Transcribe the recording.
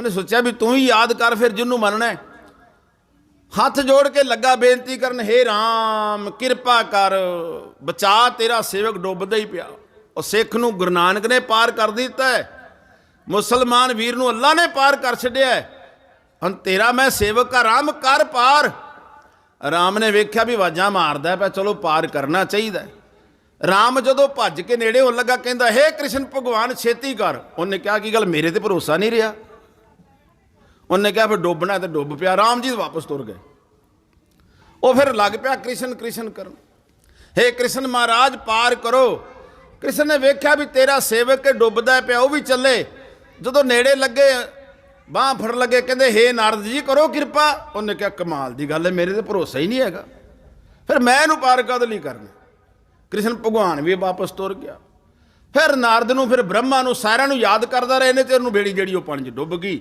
ਉਹਨੇ ਸੋਚਿਆ ਵੀ ਤੂੰ ਹੀ ਯਾਦ ਕਰ ਫਿਰ ਜਿਹਨੂੰ ਮੰਨਣਾ ਹੱਥ ਜੋੜ ਕੇ ਲੱਗਾ ਬੇਨਤੀ ਕਰਨ, ਹੇ ਰਾਮ, ਕਿਰਪਾ ਕਰ, ਬਚਾ ਤੇਰਾ ਸੇਵਕ ਡੁੱਬਦਾ ਹੀ ਪਿਆ। ਉਹ ਸਿੱਖ ਨੂੰ ਗੁਰੂ ਨਾਨਕ ਨੇ ਪਾਰ ਕਰ ਦਿੱਤਾ ਹੈ। ਮੁਸਲਮਾਨ ਵੀਰ ਨੂੰ ਅੱਲਾ ਨੇ ਪਾਰ ਕਰ ਛੱਡਿਆ ਹੈ। ਹੁਣ ਤੇਰਾ ਮੈਂ ਸੇਵਕ ਆ, ਰਾਮ, ਕਰ ਪਾਰ। ਰਾਮ ਨੇ ਵੇਖਿਆ ਵੀ ਆਵਾਜ਼ਾਂ ਮਾਰਦਾ ਪਿਆ ਚਲੋ ਪਾਰ ਕਰਨਾ ਚਾਹੀਦਾ ਰਾਮ ਜਦੋਂ ਭੱਜ ਕੇ ਨੇੜੇ ਹੋਣ ਲੱਗਾ, ਕਹਿੰਦਾ, ਹੇ ਕ੍ਰਿਸ਼ਨ ਭਗਵਾਨ, ਛੇਤੀ ਕਰ। ਉਹਨੇ ਕਿਹਾ, ਕੀ ਗੱਲ, ਮੇਰੇ ਤੇ ਭਰੋਸਾ ਨਹੀਂ ਰਿਹਾ? ਉਹਨੇ ਕਿਹਾ ਫਿਰ ਡੁੱਬਣਾ ਤੇ ਡੁੱਬ ਪਿਆ ਰਾਮ ਜੀ ਵਾਪਸ ਤੁਰ ਗਏ। ਉਹ ਫਿਰ ਲੱਗ ਪਿਆ, ਕ੍ਰਿਸ਼ਨ ਕ੍ਰਿਸ਼ਨ ਕਰਨ। ਹੇ ਕ੍ਰਿਸ਼ਨ ਮਹਾਰਾਜ, ਪਾਰ ਕਰੋ। ਕ੍ਰਿਸ਼ਨ ਨੇ ਵੇਖਿਆ ਵੀ ਤੇਰਾ ਸੇਵਕ ਡੁੱਬਦਾ ਪਿਆ, ਉਹ ਵੀ ਚੱਲੇ। ਜਦੋਂ ਨੇੜੇ ਲੱਗੇ, ਬਾਹ ਫੜ ਲੱਗੇ, ਕਹਿੰਦੇ, ਹੇ ਨਾਰਦ ਜੀ, ਕਰੋ ਕਿਰਪਾ। ਉਹਨੇ ਕਿਹਾ, ਕਮਾਲ ਦੀ ਗੱਲ ਹੈ, ਮੇਰੇ ਤੇ ਭਰੋਸਾ ਹੀ ਨਹੀਂ ਹੈਗਾ। ਫਿਰ ਮੈਂ ਇਹਨੂੰ ਪਾਰ ਕਦ ਲਈ ਕਰਨਾ? ਕ੍ਰਿਸ਼ਨ ਭਗਵਾਨ ਵੀ ਵਾਪਸ ਤੁਰ ਗਿਆ। ਫਿਰ ਨਾਰਦ ਨੂੰ, ਫਿਰ ਬ੍ਰਹਮਾ ਨੂੰ ਸਾਰਿਆਂ ਨੂੰ ਯਾਦ ਕਰਦਾ ਰਹੇ ਨੇ ਤੇ ਉਹਨੂੰ ਬੇੜੀ ਜਿਹੜੀ ਉਹ ਪਾਣੀ 'ਚ ਡੁੱਬ ਗਈ।